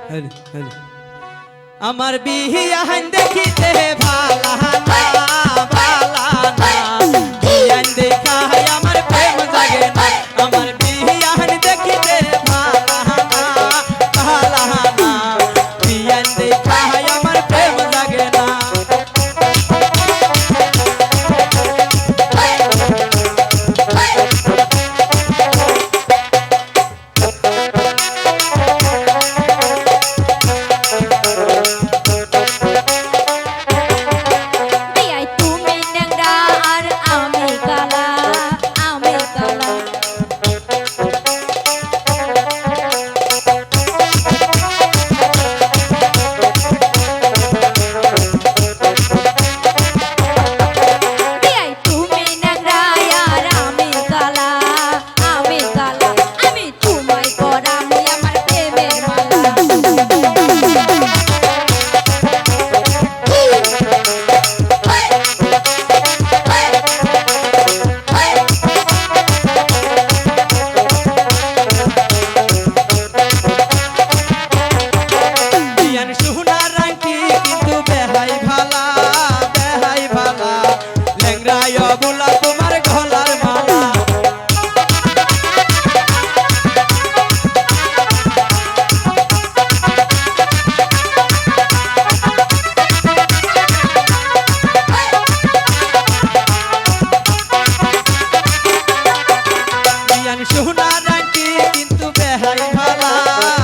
Hello hello আমার বিহিয়ান দেখিতে ভালা বাবা।